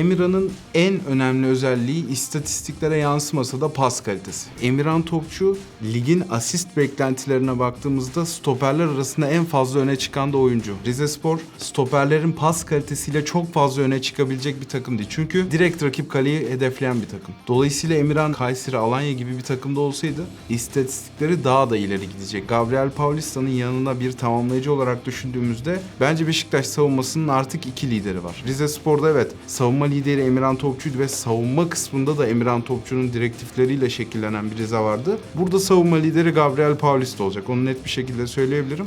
Emirhan'ın en önemli özelliği istatistiklere yansımasa da pas kalitesi. Emirhan Topçu ligin asist beklentilerine baktığımızda stoperler arasında en fazla öne çıkan da oyuncu. Rizespor stoperlerin pas kalitesiyle çok fazla öne çıkabilecek bir takım değil. Çünkü direkt rakip kaleyi hedefleyen bir takım. Dolayısıyla Emirhan Kayseri, Alanya gibi bir takımda olsaydı istatistikleri daha da ileri gidecek. Gabriel Paulista'nın yanına bir tamamlayıcı olarak düşündüğümüzde bence Beşiktaş savunmasının artık iki lideri var. Rize Spor'da evet savunma lideri Emirhan Topçu'ydu ve savunma kısmında da Emirhan Topçu'nun direktifleriyle şekillenen bir Rize vardı. Burada savunma lideri Gabriel Paulista olacak. Onu net bir şekilde söyleyebilirim.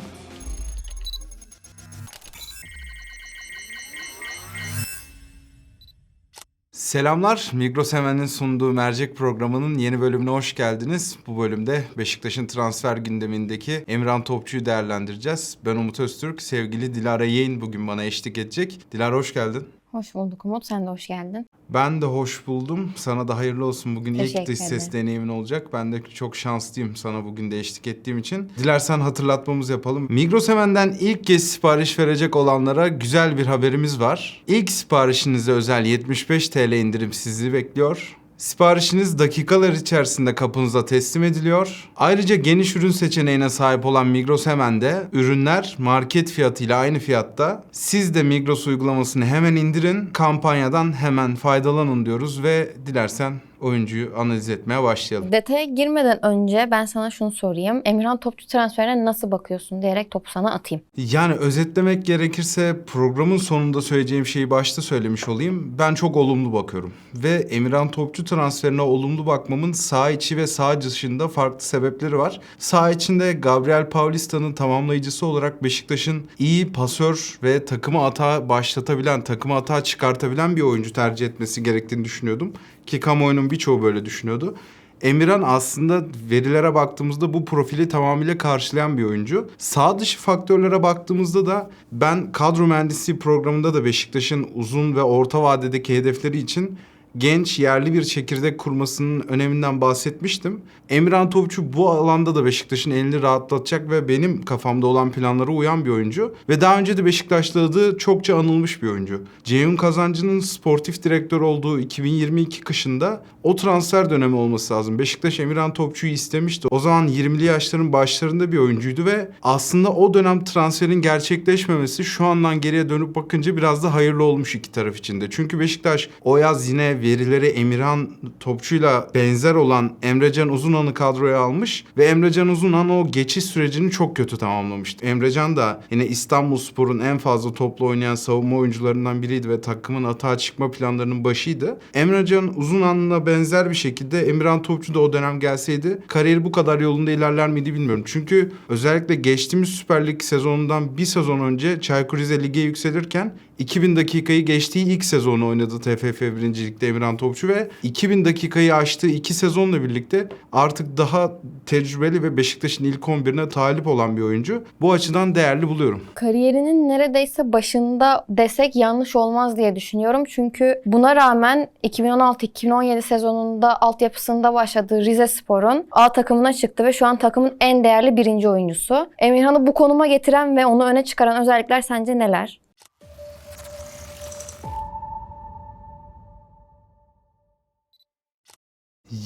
Selamlar. Migros Hemen'in sunduğu Mercek programının yeni bölümüne hoş geldiniz. Bu bölümde Beşiktaş'ın transfer gündemindeki Emirhan Topçu'yu değerlendireceğiz. Ben Umut Öztürk, sevgili Dilara Yeğin bugün bana eşlik edecek. Dilara hoş geldin. Hoş bulduk Umut. Sen de hoş geldin. Ben de hoş buldum. Sana da hayırlı olsun. Bugün ilk dış ses deneyimin olacak. Ben de çok şanslıyım sana bugün de eşlik ettiğim için. Dilersen hatırlatmamız yapalım. Migros Hemen'den ilk kez sipariş verecek olanlara güzel bir haberimiz var. İlk siparişinize özel 75 TL indirim sizi bekliyor. Siparişiniz dakikalar içerisinde kapınıza teslim ediliyor. Ayrıca geniş ürün seçeneğine sahip olan Migros Hemen'de ürünler market fiyatıyla aynı fiyatta. Siz de Migros uygulamasını hemen indirin, kampanyadan hemen faydalanın diyoruz ve dilersen oyuncuyu analiz etmeye başlayalım. Detaya girmeden önce ben sana şunu sorayım. Emirhan Topçu transferine nasıl bakıyorsun diyerek topu sana atayım. Yani özetlemek gerekirse programın sonunda söyleyeceğim şeyi başta söylemiş olayım. Ben çok olumlu bakıyorum. Ve Emirhan Topçu transferine olumlu bakmamın sağ içi ve sağ dışında farklı sebepleri var. Sağ içinde Gabriel Paulista'nın tamamlayıcısı olarak Beşiktaş'ın iyi pasör ve takımı hata başlatabilen, takımı hata çıkartabilen bir oyuncu tercih etmesi gerektiğini düşünüyordum. Ki kamuoyunun birçoğu böyle düşünüyordu. Emirhan aslında verilere baktığımızda bu profili tamamıyla karşılayan bir oyuncu. Sağ dışı faktörlere baktığımızda da ben kadro mühendisliği programında da Beşiktaş'ın uzun ve orta vadedeki hedefleri için genç yerli bir çekirdek kurmasının öneminden bahsetmiştim. Emirhan Topçu bu alanda da Beşiktaş'ın elini rahatlatacak ve benim kafamda olan planlara uyan bir oyuncu. Ve daha önce de Beşiktaş'ta adı çokça anılmış bir oyuncu. Ceyhun Kazancı'nın sportif direktör olduğu 2022 kışında o transfer dönemi olması lazım. Beşiktaş Emirhan Topçu'yu istemişti. O zaman 20'li yaşların başlarında bir oyuncuydu ve aslında o dönem transferin gerçekleşmemesi şu andan geriye dönüp bakınca biraz da hayırlı olmuş iki taraf için de. Çünkü Beşiktaş o yaz yine verileri Emirhan Topçu'yla benzer olan Emrecan Uzunan'ı kadroya almış ve Emrecan Uzunan o geçiş sürecini çok kötü tamamlamıştı. Emrecan da yine İstanbulspor'un en fazla toplu oynayan savunma oyuncularından biriydi ve takımın atağa çıkma planlarının başıydı. Emrecan Uzunan'la benzer bir şekilde Emirhan Topçu da o dönem gelseydi kariyeri bu kadar yolunda ilerler miydi bilmiyorum. Çünkü özellikle geçtiğimiz Süper Lig sezonundan bir sezon önce Çaykur Rize lige yükselirken 2000 dakikayı geçtiği ilk sezonu oynadı TFF 1. Emirhan Topçu ve 2000 dakikayı aştığı iki sezonla birlikte artık daha tecrübeli ve Beşiktaş'ın ilk 11'ine talip olan bir oyuncu. Bu açıdan değerli buluyorum. Kariyerinin neredeyse başında desek yanlış olmaz diye düşünüyorum. Çünkü buna rağmen 2016-2017 sezonunda altyapısında başladığı Rize Spor'un A takımına çıktı ve şu an takımın en değerli birinci oyuncusu. Emirhan'ı bu konuma getiren ve onu öne çıkaran özellikler sence neler?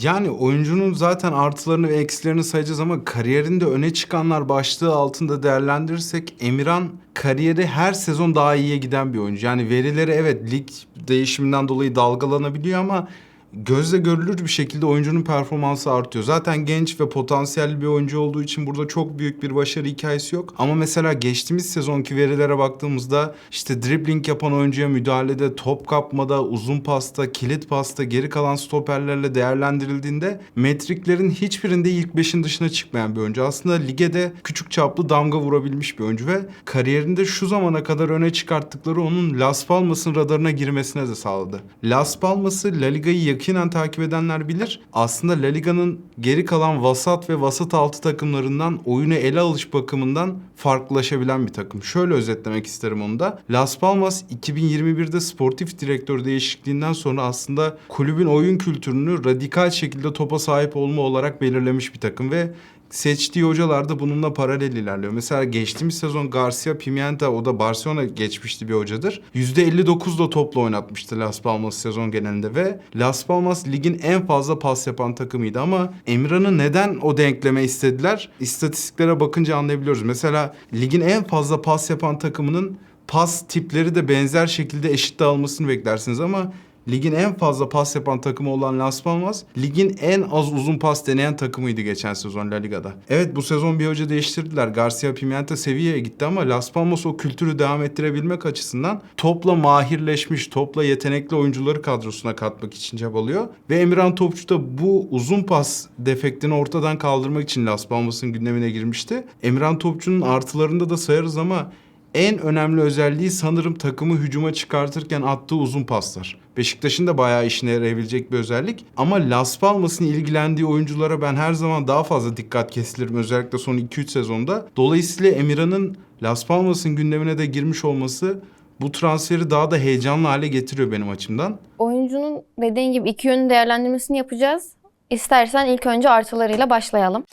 Yani oyuncunun zaten artılarını ve eksilerini sayacağız ama kariyerinde öne çıkanlar başlığı altında değerlendirirsek Emirhan kariyeri her sezon daha iyiye giden bir oyuncu. Yani verileri evet lig değişiminden dolayı dalgalanabiliyor ama gözle görülür bir şekilde oyuncunun performansı artıyor. Zaten genç ve potansiyelli bir oyuncu olduğu için burada çok büyük bir başarı hikayesi yok. Ama mesela geçtiğimiz sezonki verilere baktığımızda işte dribbling yapan oyuncuya müdahalede, top kapmada, uzun pasta, kilit pasta, geri kalan stoperlerle değerlendirildiğinde metriklerin hiçbirinde ilk beşin dışına çıkmayan bir oyuncu. Aslında lige de küçük çaplı damga vurabilmiş bir oyuncu ve kariyerinde şu zamana kadar öne çıkarttıkları onun Las Palmas'ın radarına girmesine de sağladı. Las Palmas'ı La Liga'yı yakinen takip edenler bilir. Aslında La Liga'nın geri kalan vasat ve vasat altı takımlarından oyunu ele alış bakımından farklılaşabilen bir takım. Şöyle özetlemek isterim onu da. Las Palmas 2021'de sportif direktör değişikliğinden sonra aslında kulübün oyun kültürünü radikal şekilde topa sahip olma olarak belirlemiş bir takım ve seçtiği hocalar da bununla paralel ilerliyor. Mesela geçtiğimiz sezon Garcia Pimienta o da Barcelona geçmişti bir hocadır. %59 da topla oynatmıştı Las Palmas sezon genelinde ve Las Palmas ligin en fazla pas yapan takımıydı ama Emirhan'ı neden o denkleme istediler? İstatistiklere bakınca anlayabiliyoruz. Mesela ligin en fazla pas yapan takımının pas tipleri de benzer şekilde eşit dağılmasını beklersiniz ama ligin en fazla pas yapan takımı olan Las Palmas, ligin en az uzun pas deneyen takımıydı geçen sezon La Liga'da. Evet bu sezon bir hoca değiştirdiler. Garcia Pimienta Sevilla'ya gitti ama Las Palmas o kültürü devam ettirebilmek açısından topla mahirleşmiş, topla yetenekli oyuncuları kadrosuna katmak için çabalıyor. Ve Emirhan Topçu da bu uzun pas defektini ortadan kaldırmak için Las Palmas'ın gündemine girmişti. Emirhan Topçu'nun artılarında da sayarız ama en önemli özelliği sanırım takımı hücuma çıkartırken attığı uzun paslar. Beşiktaş'ın da bayağı işine yarayabilecek bir özellik. Ama Las Palmas'ın ilgilendiği oyunculara ben her zaman daha fazla dikkat kesilirim. Özellikle son 2-3 sezonda. Dolayısıyla Emirhan'ın Las Palmas'ın gündemine de girmiş olması bu transferi daha da heyecanlı hale getiriyor benim açımdan. Oyuncunun dediğin gibi iki yönlü değerlendirmesini yapacağız. İstersen ilk önce artılarıyla başlayalım.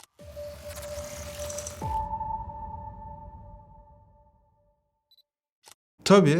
Tabii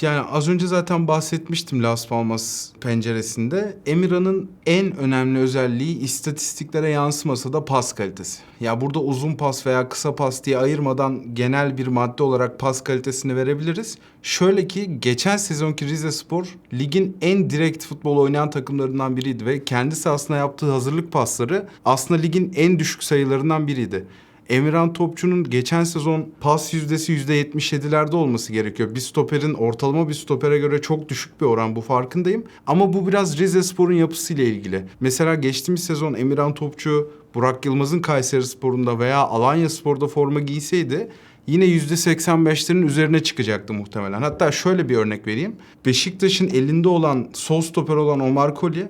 yani az önce zaten bahsetmiştim Las Palmas penceresinde. Emirhan'ın en önemli özelliği istatistiklere yansımasa da pas kalitesi. Ya burada uzun pas veya kısa pas diye ayırmadan genel bir madde olarak pas kalitesini verebiliriz. Şöyle ki geçen sezonki Rize Spor ligin en direkt futbol oynayan takımlarından biriydi ve kendisi aslında yaptığı hazırlık pasları aslında ligin en düşük sayılarından biriydi. Emirhan Topçu'nun geçen sezon pas yüzdesi %77'lerde olması gerekiyor. Bir stoperin ortalama bir stopere göre çok düşük bir oran bu farkındayım. Ama bu biraz Rize Spor'un yapısıyla ilgili. Mesela geçtiğimiz sezon Emirhan Topçu Burak Yılmaz'ın Kayseri Spor'unda veya Alanya Spor'da forma giyseydi yine %85'lerin üzerine çıkacaktı muhtemelen. Hatta şöyle bir örnek vereyim. Beşiktaş'ın elinde olan sol stoper olan Omar Kolye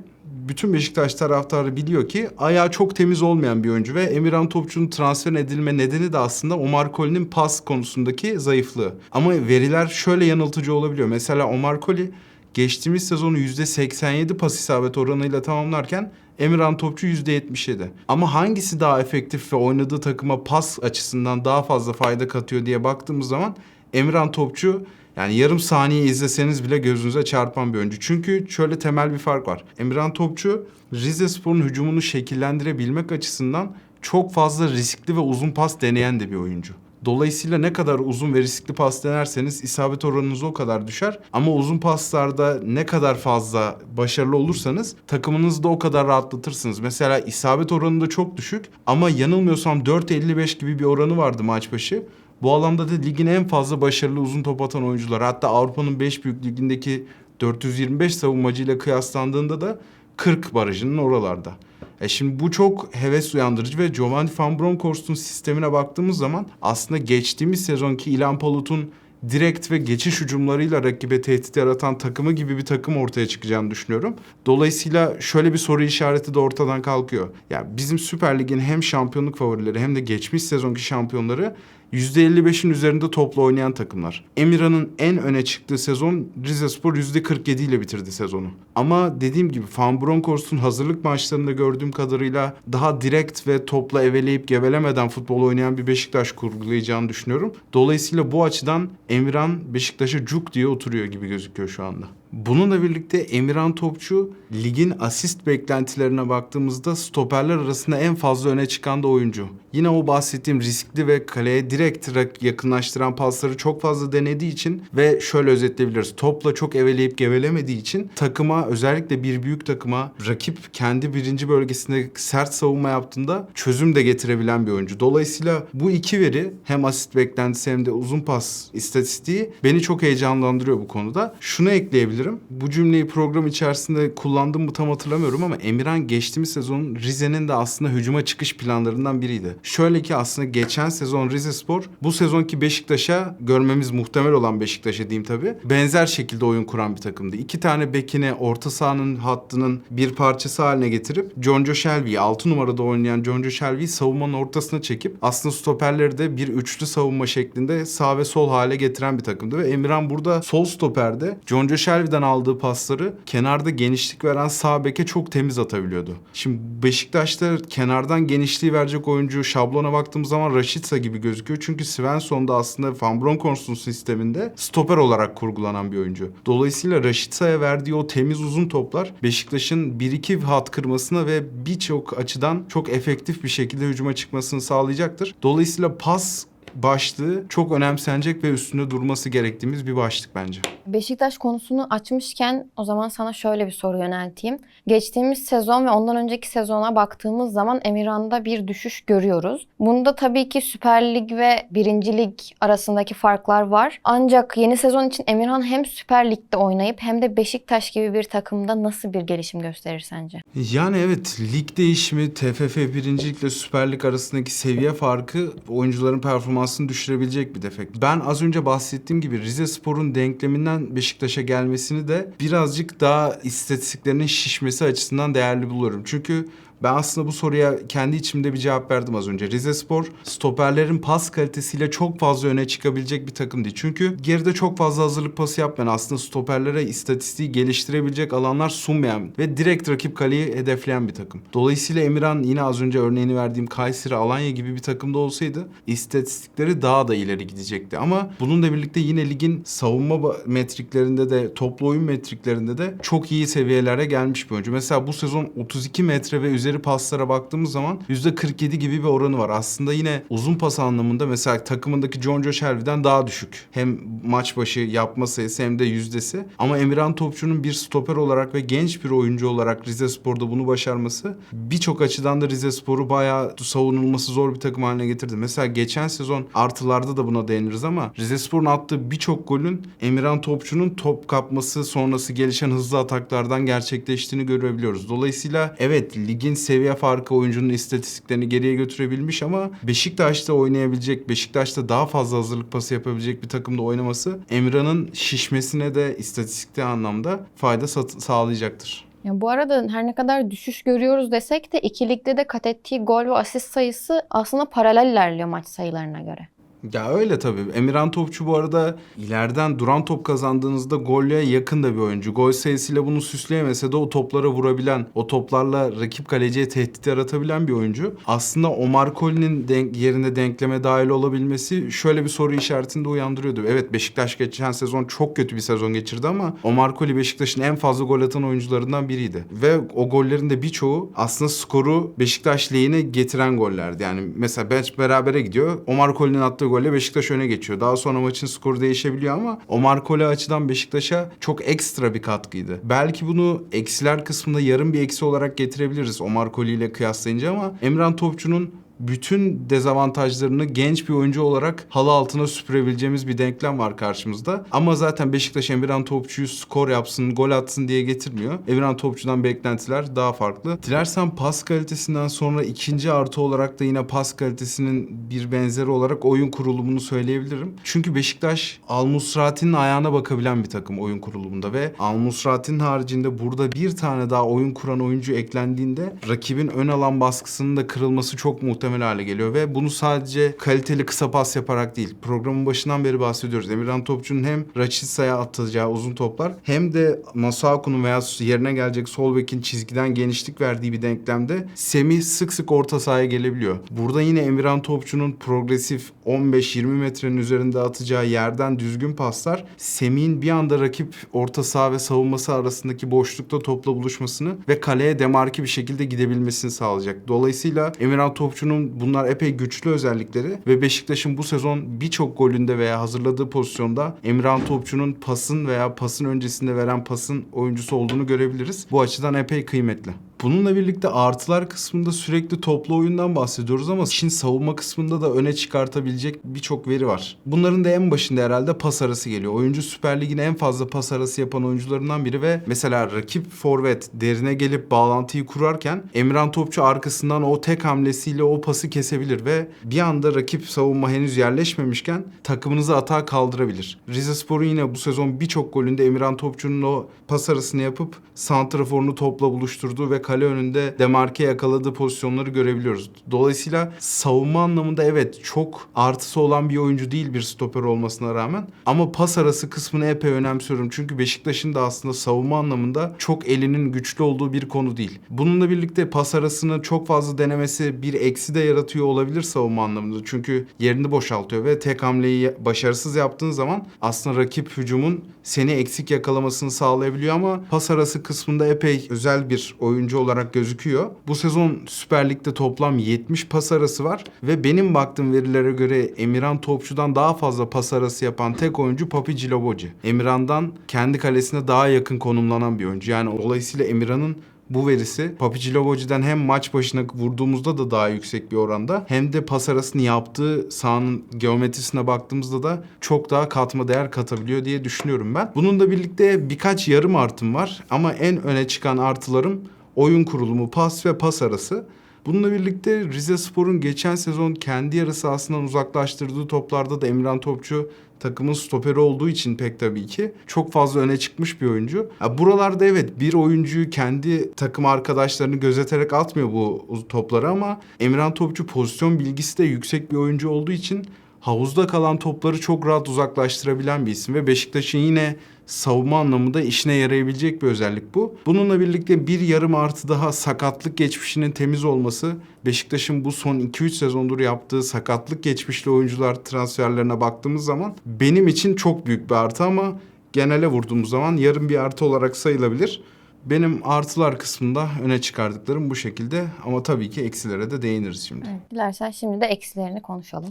bütün Beşiktaş taraftarı biliyor ki ayağı çok temiz olmayan bir oyuncu ve Emirhan Topçu'nun transfer edilme nedeni de aslında Omar Koli'nin pas konusundaki zayıflığı. Ama veriler şöyle yanıltıcı olabiliyor. Mesela Omar Koli geçtiğimiz sezonu %87 pas isabet oranıyla tamamlarken Emirhan Topçu %77. Ama hangisi daha efektif ve oynadığı takıma pas açısından daha fazla fayda katıyor diye baktığımız zaman Emirhan Topçu yani yarım saniye izleseniz bile gözünüze çarpan bir oyuncu. Çünkü şöyle temel bir fark var. Emirhan Topçu Rize Spor'un hücumunu şekillendirebilmek açısından çok fazla riskli ve uzun pas deneyen de bir oyuncu. Dolayısıyla ne kadar uzun ve riskli pas denerseniz isabet oranınız o kadar düşer. Ama uzun paslarda ne kadar fazla başarılı olursanız takımınızı da o kadar rahatlatırsınız. Mesela isabet oranı da çok düşük ama yanılmıyorsam 4.55 gibi bir oranı vardı maç başı. Bu alanda da ligin en fazla başarılı uzun top atan oyuncular. Hatta Avrupa'nın 5 büyük ligindeki 425 savunmacıyla kıyaslandığında da 40 barajının oralarda. E şimdi bu çok heves uyandırıcı ve Giovanni Van Bronckhorst'un sistemine baktığımız zaman aslında geçtiğimiz sezonki Ilan Palut'un direkt ve geçiş hücumlarıyla rakibe tehdit yaratan takımı gibi bir takım ortaya çıkacağını düşünüyorum. Dolayısıyla şöyle bir soru işareti de ortadan kalkıyor. Yani bizim Süper Lig'in hem şampiyonluk favorileri hem de geçmiş sezonki şampiyonları %55'in üzerinde topla oynayan takımlar. Emirhan'ın en öne çıktığı sezon Rizespor %47 ile bitirdi sezonu. Ama dediğim gibi Van Bronckhorst'un hazırlık maçlarında gördüğüm kadarıyla daha direkt ve topla eveleyip gevelemeden futbol oynayan bir Beşiktaş kurgulayacağını düşünüyorum. Dolayısıyla bu açıdan Emirhan Beşiktaş'a cuk diye oturuyor gibi gözüküyor şu anda. Bununla birlikte Emirhan Topçu ligin asist beklentilerine baktığımızda stoperler arasında en fazla öne çıkan da oyuncu. Yine o bahsettiğim riskli ve kaleye direkt yakınlaştıran pasları çok fazla denediği için ve şöyle özetleyebiliriz. Topla çok eveleyip gevelemediği için takıma özellikle bir büyük takıma rakip kendi birinci bölgesinde sert savunma yaptığında çözüm de getirebilen bir oyuncu. Dolayısıyla bu iki veri hem asist beklentisi hem de uzun pas istatistiği beni çok heyecanlandırıyor bu konuda. Şunu ekleyebilirim. Bu cümleyi program içerisinde kullandım mı tam hatırlamıyorum ama Emirhan geçtiğimiz sezonun Rize'nin de aslında hücuma çıkış planlarından biriydi. Şöyle ki aslında geçen sezon Rize Spor bu sezonki Beşiktaş'a görmemiz muhtemel olan Beşiktaş'a diyeyim tabii. Benzer şekilde oyun kuran bir takımdı. İki tane bekini orta sahanın hattının bir parçası haline getirip Jonjo Shelby'yi 6 numarada oynayan Jonjo Shelby'yi savunmanın ortasına çekip aslında stoperleri de bir üçlü savunma şeklinde sağ ve sol hale getiren bir takımdı ve Emirhan burada sol stoperde Jonjo Shelby Şalvi'den aldığı pasları kenarda genişlik veren sağ beke çok temiz atabiliyordu. Şimdi Beşiktaş'ta kenardan genişliği verecek oyuncu şablona baktığımız zaman Rashica gibi gözüküyor. Çünkü Svensson da aslında Van Bronckhorst'un sisteminde stoper olarak kurgulanan bir oyuncu. Dolayısıyla Rashica'ya verdiği o temiz uzun toplar Beşiktaş'ın 1-2 hat kırmasına ve birçok açıdan çok efektif bir şekilde hücuma çıkmasını sağlayacaktır. Dolayısıyla pas başlığı çok önemsenecek ve üstünde durması gerektiğimiz bir başlık bence. Beşiktaş konusunu açmışken o zaman sana şöyle bir soru yönelteyim. Geçtiğimiz sezon ve ondan önceki sezona baktığımız zaman Emirhan'da bir düşüş görüyoruz. Bunda tabii ki Süper Lig ve 1. Lig arasındaki farklar var. Ancak yeni sezon için Emirhan hem Süper Lig'de oynayıp hem de Beşiktaş gibi bir takımda nasıl bir gelişim gösterir sence? Yani evet lig değişimi TFF 1. Lig ile Süper Lig arasındaki seviye farkı oyuncuların performansını düşürebilecek bir defekt. Ben az önce bahsettiğim gibi Rize Spor'un denkleminden Beşiktaş'a gelmesini de birazcık daha istatistiklerinin şişmesi açısından değerli buluyorum. Çünkü ben aslında bu soruya kendi içimde bir cevap verdim az önce. Rize Spor stoperlerin pas kalitesiyle çok fazla öne çıkabilecek bir takım değil. Çünkü geride çok fazla hazırlık pası yapmayan aslında stoperlere istatistiği geliştirebilecek alanlar sunmayan ve direkt rakip kaleyi hedefleyen bir takım. Dolayısıyla Emirhan yine az önce örneğini verdiğim Kayseri, Alanya gibi bir takımda olsaydı istatistikleri daha da ileri gidecekti. Ama bununla birlikte yine ligin savunma metriklerinde de toplu oyun metriklerinde de çok iyi seviyelere gelmiş bir oyuncu. Mesela bu sezon 32 metre ve üzeri paslara baktığımız zaman %47 gibi bir oranı var. Aslında yine uzun pas anlamında mesela takımındaki John Joe Shelby'den daha düşük. Hem maç başı yapma sayısı hem de yüzdesi. Ama Emirhan Topçu'nun bir stoper olarak ve genç bir oyuncu olarak Rize Spor'da bunu başarması birçok açıdan da Rize Spor'u bayağı savunulması zor bir takım haline getirdi. Mesela geçen sezon artılarda da buna değiniriz ama Rize Spor'un attığı birçok golün Emirhan Topçu'nun top kapması sonrası gelişen hızlı ataklardan gerçekleştiğini görebiliyoruz. Dolayısıyla evet ligin seviye farkı oyuncunun istatistiklerini geriye götürebilmiş ama Beşiktaş'ta oynayabilecek, Beşiktaş'ta daha fazla hazırlık pası yapabilecek bir takımda oynaması Emirhan'ın şişmesine de istatistik anlamda fayda sağlayacaktır. Ya bu arada her ne kadar düşüş görüyoruz desek de iki ligde de kat ettiği gol ve asist sayısı aslında paralel ilerliyor maç sayılarına göre. Ya öyle tabii. Emirhan Topçu bu arada ileriden duran top kazandığınızda golle yakın da bir oyuncu. Gol sayısıyla bunu süsleyemese de o toplara vurabilen, o toplarla rakip kaleciye tehdit yaratabilen bir oyuncu. Aslında Omar Colley'nin denk, yerine denkleme dahil olabilmesi şöyle bir soru işaretini de uyandırıyordu. Evet Beşiktaş geçen sezon çok kötü bir sezon geçirdi ama Omar Colley Beşiktaş'ın en fazla gol atan oyuncularından biriydi. Ve o gollerin de birçoğu aslında skoru Beşiktaş lehine getiren gollerdi. Yani mesela bench berabere gidiyor. Omar Colley'nin attığı golle Beşiktaş öne geçiyor. Daha sonra maçın skoru değişebiliyor ama Omar Colley açıdan Beşiktaş'a çok ekstra bir katkıydı. Belki bunu eksiler kısmında yarım bir eksi olarak getirebiliriz Omar Colley ile kıyaslayınca ama Emran Topçu'nun bütün dezavantajlarını genç bir oyuncu olarak halı altına süpürebileceğimiz bir denklem var karşımızda. Ama zaten Beşiktaş Emirhan Topçu'yu skor yapsın, gol atsın diye getirmiyor. Emirhan Topçu'dan beklentiler daha farklı. Dilersen pas kalitesinden sonra ikinci artı olarak da yine pas kalitesinin bir benzeri olarak oyun kurulumunu söyleyebilirim. Çünkü Beşiktaş Al Musrati'nin ayağına bakabilen bir takım oyun kurulumunda ve Al Musrati'nin haricinde burada bir tane daha oyun kuran oyuncu eklendiğinde rakibin ön alan baskısının da kırılması çok muhtemel hale geliyor ve bunu sadece kaliteli kısa pas yaparak değil. Programın başından beri bahsediyoruz. Emirhan Topçu'nun hem Rachitsa'ya atacağı uzun toplar hem de Masuaku'nun veya yerine gelecek sol bekin çizgiden genişlik verdiği bir denklemde Semih sık sık orta sahaya gelebiliyor. Burada yine Emirhan Topçu'nun progresif 15-20 metrenin üzerinde atacağı yerden düzgün paslar Semih'in bir anda rakip orta saha ve savunması arasındaki boşlukta topla buluşmasını ve kaleye demarke bir şekilde gidebilmesini sağlayacak. Dolayısıyla Emirhan Topçu'nun bunlar epey güçlü özellikleri ve Beşiktaş'ın bu sezon birçok golünde veya hazırladığı pozisyonda Emirhan Topçu'nun pasın veya pasın öncesinde veren pasın oyuncusu olduğunu görebiliriz. Bu açıdan epey kıymetli. Bununla birlikte artılar kısmında sürekli toplu oyundan bahsediyoruz ama işin savunma kısmında da öne çıkartabilecek birçok veri var. Bunların da en başında herhalde pas arası geliyor. Oyuncu Süper Lig'in en fazla pas arası yapan oyuncularından biri ve mesela rakip forvet derine gelip bağlantıyı kurarken Emran Topçu arkasından o tek hamlesiyle o pası kesebilir ve bir anda rakip savunma henüz yerleşmemişken takımınızı atağa kaldırabilir. Rize Spor'un yine bu sezon birçok golünde Emirhan Topçu'nun o pas arasını yapıp santraforunu topla buluşturduğu ve kale önünde demarke yakaladığı pozisyonları görebiliyoruz. Dolayısıyla savunma anlamında evet çok artısı olan bir oyuncu değil bir stoper olmasına rağmen ama pas arası kısmını epey önemsiyorum. Çünkü Beşiktaş'ın da aslında savunma anlamında çok elinin güçlü olduğu bir konu değil. Bununla birlikte pas arasını çok fazla denemesi bir eksi de yaratıyor olabilir savunma anlamında. Çünkü yerini boşaltıyor ve tek hamleyi başarısız yaptığın zaman aslında rakip hücumun seni eksik yakalamasını sağlayabiliyor ama pas arası kısmında epey özel bir oyuncu olarak gözüküyor. Bu sezon Süper Lig'de toplam 70 pas arası var ve benim baktığım verilere göre Emirhan Topçu'dan daha fazla pas arası yapan tek oyuncu Papi Ciloboci. Emirhan'dan kendi kalesine daha yakın konumlanan bir oyuncu. Yani dolayısıyla Emirhan'ın bu verisi Papi Cilovoci'den hem maç başına vurduğumuzda da daha yüksek bir oranda hem de pas arasını yaptığı sahanın geometrisine baktığımızda da çok daha katma değer katabiliyor diye düşünüyorum ben. Bununla birlikte birkaç yarım artım var ama en öne çıkan artılarım oyun kurulumu, pas ve pas arası. Bununla birlikte Rize Spor'un geçen sezon kendi yarı sahasından uzaklaştırdığı toplarda da Emirhan Topçu takımın stoperi olduğu için pek tabii ki çok fazla öne çıkmış bir oyuncu. Ya buralarda evet bir oyuncuyu kendi takım arkadaşlarını gözeterek atmıyor bu topları ama Emirhan Topçu pozisyon bilgisi de yüksek bir oyuncu olduğu için havuzda kalan topları çok rahat uzaklaştırabilen bir isim ve Beşiktaş'ın yine savunma anlamında işine yarayabilecek bir özellik bu. Bununla birlikte bir yarım artı daha sakatlık geçmişinin temiz olması Beşiktaş'ın bu son 2-3 sezondur yaptığı sakatlık geçmişli oyuncular transferlerine baktığımız zaman benim için çok büyük bir artı ama genele vurduğumuz zaman yarım bir artı olarak sayılabilir. Benim artılar kısmında öne çıkardıklarım bu şekilde ama tabii ki eksilere de değiniriz şimdi. Evet, dilersen şimdi de eksilerini konuşalım.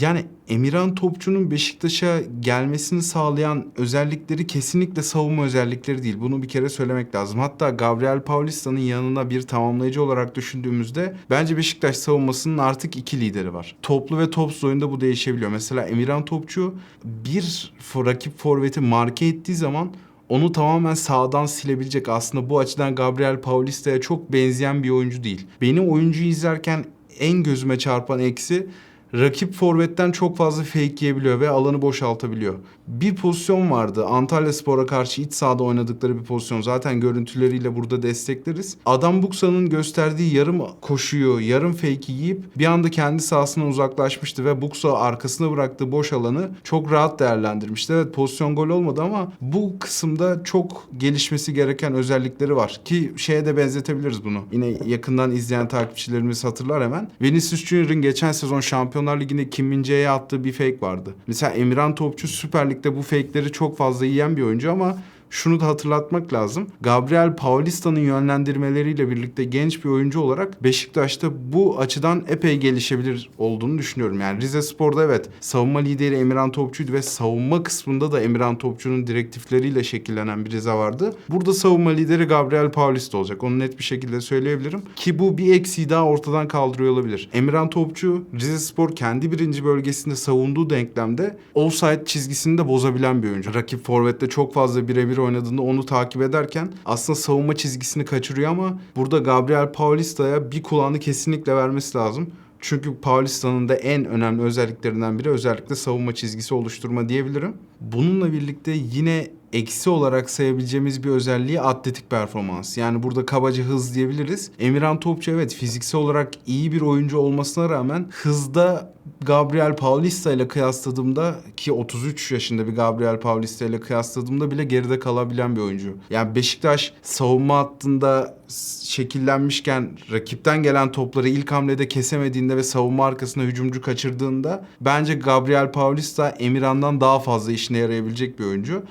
Yani Emirhan Topçu'nun Beşiktaş'a gelmesini sağlayan özellikleri kesinlikle savunma özellikleri değil. Bunu bir kere söylemek lazım. Hatta Gabriel Paulista'nın yanına bir tamamlayıcı olarak düşündüğümüzde bence Beşiktaş savunmasının artık iki lideri var. Toplu ve topsuz oyunda bu değişebiliyor. Mesela Emirhan Topçu bir rakip forveti marke ettiği zaman onu tamamen sağdan silebilecek. Aslında bu açıdan Gabriel Paulista'ya çok benzeyen bir oyuncu değil. Benim oyuncuyu izlerken en gözüme çarpan eksi rakip forvetten çok fazla fake yiyebiliyor ve alanı boşaltabiliyor. Bir pozisyon vardı. Antalya Spor'a karşı iç sahada oynadıkları bir pozisyon. Zaten görüntüleriyle burada destekleriz. Adam Buksa'nın gösterdiği yarım koşuyu, yarım fake'i yiyip bir anda kendi sahasından uzaklaşmıştı ve Buksa arkasına bıraktığı boş alanı çok rahat değerlendirmişti. Evet pozisyon gol olmadı ama bu kısımda çok gelişmesi gereken özellikleri var. Ki şeye de benzetebiliriz bunu. Yine yakından izleyen takipçilerimiz hatırlar hemen. Vinicius Junior'ın geçen sezon Şampiyonlar Ligi'nde Kim Min-jae'ye attığı bir fake vardı. Mesela Emirhan Topçu Süper Lig'de bu fake'leri çok fazla yiyen bir oyuncu ama şunu da hatırlatmak lazım. Gabriel Paulista'nın yönlendirmeleriyle birlikte genç bir oyuncu olarak Beşiktaş'ta bu açıdan epey gelişebilir olduğunu düşünüyorum. Yani Rize Spor'da evet savunma lideri Emirhan Topçu'ydu ve savunma kısmında da Emirhan Topçu'nun direktifleriyle şekillenen bir Rize vardı. Burada savunma lideri Gabriel Paulista olacak. Onu net bir şekilde söyleyebilirim. Ki bu bir eksiği daha ortadan kaldırıyor olabilir. Emirhan Topçu Rize Spor kendi birinci bölgesinde savunduğu denklemde offside çizgisini de bozabilen bir oyuncu. Rakip forvette çok fazla birebir oynadığında onu takip ederken aslında savunma çizgisini kaçırıyor ama burada Gabriel Paulista'ya bir kulağını kesinlikle vermesi lazım. Çünkü Paulista'nın da en önemli özelliklerinden biri özellikle savunma çizgisi oluşturma diyebilirim. Bununla birlikte yine eksi olarak sayabileceğimiz bir özelliği atletik performans. Yani burada kabaca hız diyebiliriz. Emirhan Topçu evet fiziksel olarak iyi bir oyuncu olmasına rağmen hızda Gabriel Paulista ile kıyasladığımda ki 33 yaşında bir Gabriel Paulista ile kıyasladığımda bile geride kalabilen bir oyuncu. Yani Beşiktaş savunma hattında şekillenmişken rakipten gelen topları ilk hamlede kesemediğinde ve savunma arkasına hücumcu kaçırdığında bence Gabriel Paulista Emirhan'dan daha fazla işine yarayabilecek bir oyuncu.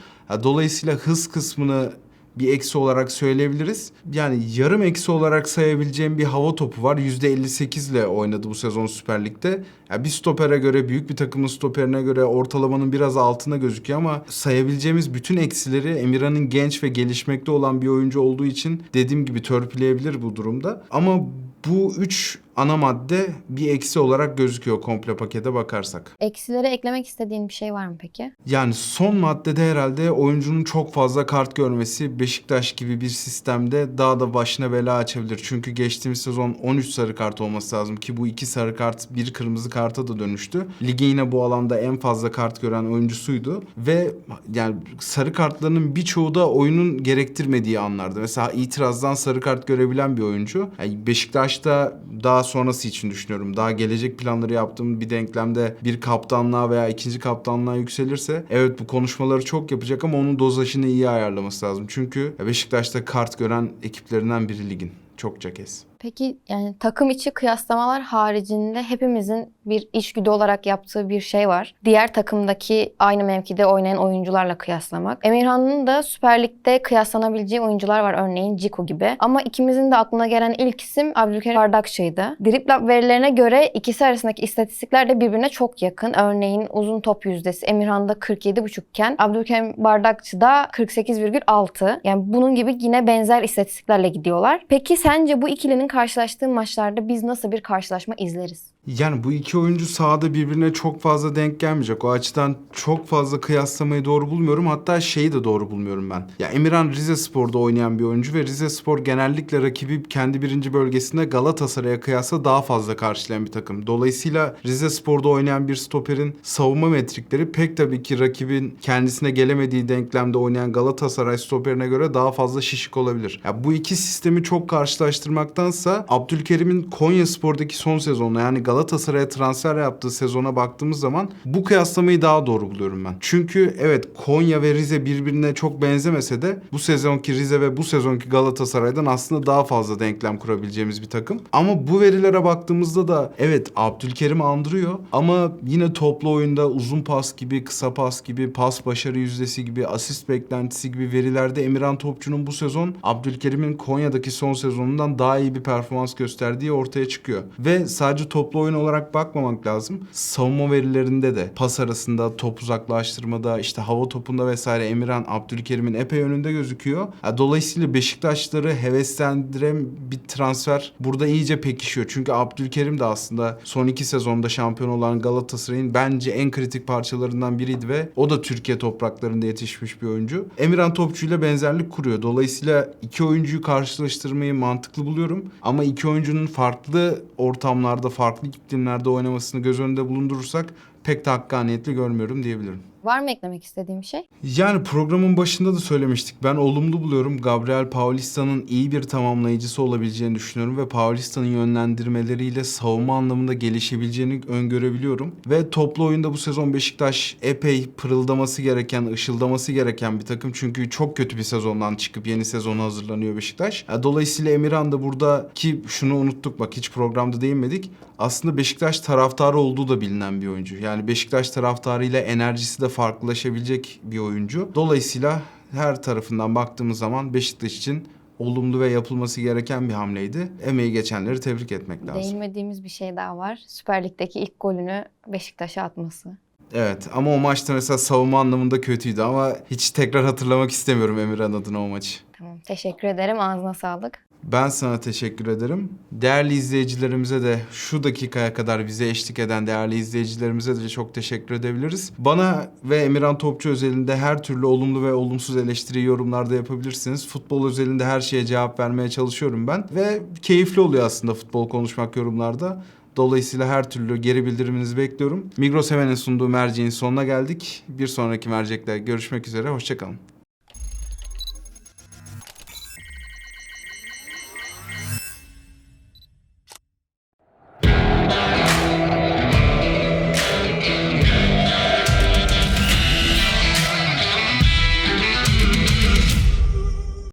Dolayısıyla hız kısmını bir eksi olarak söyleyebiliriz. Yani yarım eksi olarak sayabileceğim bir hava topu var. %58 ile oynadı bu sezon Süper Lig'de. Ya bir stopere göre, büyük bir takımın stoperine göre ortalamanın biraz altında gözüküyor ama sayabileceğimiz bütün eksileri Emirhan'ın genç ve gelişmekte olan bir oyuncu olduğu için dediğim gibi törpüleyebilir bu durumda. Ama bu üç ana madde bir eksi olarak gözüküyor komple pakete bakarsak. Eksilere eklemek istediğin bir şey var mı peki? Yani son maddede herhalde oyuncunun çok fazla kart görmesi Beşiktaş gibi bir sistemde daha da başına bela açabilir. Çünkü geçtiğimiz sezon 13 sarı kart olması lazım ki bu iki sarı kart bir kırmızı karta da dönüştü. Ligin yine bu alanda en fazla kart gören oyuncusuydu ve yani sarı kartlarının birçoğu da oyunun gerektirmediği anlarda. Mesela itirazdan sarı kart görebilen bir oyuncu. Yani Beşiktaş'ta daha sonrası için düşünüyorum. Daha gelecek planları yaptığım bir denklemde bir kaptanlığa veya ikinci kaptanlığa yükselirse evet bu konuşmaları çok yapacak ama onun dozajını iyi ayarlaması lazım. Çünkü Beşiktaş'ta kart gören ekiplerinden biri ligin. Çokça kez. Peki yani takım içi kıyaslamalar haricinde hepimizin bir içgüdü olarak yaptığı bir şey var. Diğer takımdaki aynı mevkide oynayan oyuncularla kıyaslamak. Emirhan'ın da Süper Lig'de kıyaslanabileceği oyuncular var örneğin Ciku gibi. Ama ikimizin de aklına gelen ilk isim Abdülkerim Bardakçı'ydı. Dribbler verilerine göre ikisi arasındaki istatistikler de birbirine çok yakın. Örneğin uzun top yüzdesi Emirhan'da 47,5 iken Abdülkerim Bardakçı'da 48,6. Yani bunun gibi yine benzer istatistiklerle gidiyorlar. Peki sence bu ikilinin karşılaştığı maçlarda biz nasıl bir karşılaşma izleriz? Yani bu iki oyuncu sahada birbirine çok fazla denk gelmeyecek. O açıdan çok fazla kıyaslamayı doğru bulmuyorum. Hatta şeyi de doğru bulmuyorum ben. Ya Emirhan Rize Spor'da oynayan bir oyuncu ve Rize Spor genellikle rakibi kendi birinci bölgesinde Galatasaray'a kıyasla daha fazla karşılayan bir takım. Dolayısıyla Rize Spor'da oynayan bir stoperin savunma metrikleri pek tabii ki rakibin kendisine gelemediği denklemde oynayan Galatasaray stoperine göre daha fazla şişik olabilir. Ya bu iki sistemi çok karşılaştırmaktansa Abdülkerim'in Konya Spor'daki son sezonu yani Galatasaray'a transfer yaptığı sezona baktığımız zaman bu kıyaslamayı daha doğru buluyorum ben. Çünkü evet Konya ve Rize birbirine çok benzemese de bu sezonki Rize ve bu sezonki Galatasaray'dan aslında daha fazla denklem kurabileceğimiz bir takım. Ama bu verilere baktığımızda da evet Abdülkerim andırıyor ama yine toplu oyunda uzun pas gibi, kısa pas gibi, pas başarı yüzdesi gibi, asist beklentisi gibi verilerde Emirhan Topçu'nun bu sezon Abdülkerim'in Konya'daki son sezonundan daha iyi bir performans gösterdiği ortaya çıkıyor. Ve sadece toplu oyun olarak bakmamak lazım. Savunma verilerinde de pas arasında, top uzaklaştırmada, işte hava topunda vesaire Emirhan Abdülkerim'in epey önünde gözüküyor. Dolayısıyla Beşiktaşları heveslendiren bir transfer burada iyice pekişiyor. Çünkü Abdülkerim de aslında son iki sezonda şampiyon olan Galatasaray'ın bence en kritik parçalarından biriydi ve o da Türkiye topraklarında yetişmiş bir oyuncu. Emirhan Topçu ile benzerlik kuruyor. Dolayısıyla iki oyuncuyu karşılaştırmayı mantıklı buluyorum. Ama iki oyuncunun farklı ortamlarda, farklı iklimlerde oynamasını göz önünde bulundurursak pek de hakkaniyetli görmüyorum diyebilirim. Var mı eklemek istediğim bir şey? Yani programın başında da söylemiştik. Ben olumlu buluyorum. Gabriel Paulista'nın iyi bir tamamlayıcısı olabileceğini düşünüyorum ve Paulista'nın yönlendirmeleriyle savunma anlamında gelişebileceğini öngörebiliyorum. Ve toplu oyunda bu sezon Beşiktaş epey pırıldaması gereken, ışıldaması gereken bir takım. Çünkü çok kötü bir sezondan çıkıp yeni sezona hazırlanıyor Beşiktaş. Dolayısıyla Emirhan da burada ki şunu unuttuk bak hiç programda değinmedik. Aslında Beşiktaş taraftarı olduğu da bilinen bir oyuncu. Yani Beşiktaş taraftarıyla enerjisi de farklılaşabilecek bir oyuncu. Dolayısıyla her tarafından baktığımız zaman Beşiktaş için olumlu ve yapılması gereken bir hamleydi. Emeği geçenleri tebrik etmek lazım. Değinmediğimiz bir şey daha var. Süper Lig'deki ilk golünü Beşiktaş'a atması. Evet ama o maçta mesela savunma anlamında kötüydü ama hiç tekrar hatırlamak istemiyorum Emirhan adına o maçı. Tamam. Teşekkür ederim. Ağzına sağlık. Ben sana teşekkür ederim. Değerli izleyicilerimize de şu dakikaya kadar bize eşlik eden değerli izleyicilerimize de çok teşekkür edebiliriz. Bana ve Emirhan Topçu özelinde her türlü olumlu ve olumsuz eleştiri yorumlarda yapabilirsiniz. Futbol özelinde her şeye cevap vermeye çalışıyorum ben ve keyifli oluyor aslında futbol konuşmak yorumlarda. Dolayısıyla her türlü geri bildiriminizi bekliyorum. Migros Hemen'in sunduğu merceğin sonuna geldik. Bir sonraki mercekte görüşmek üzere. Hoşçakalın.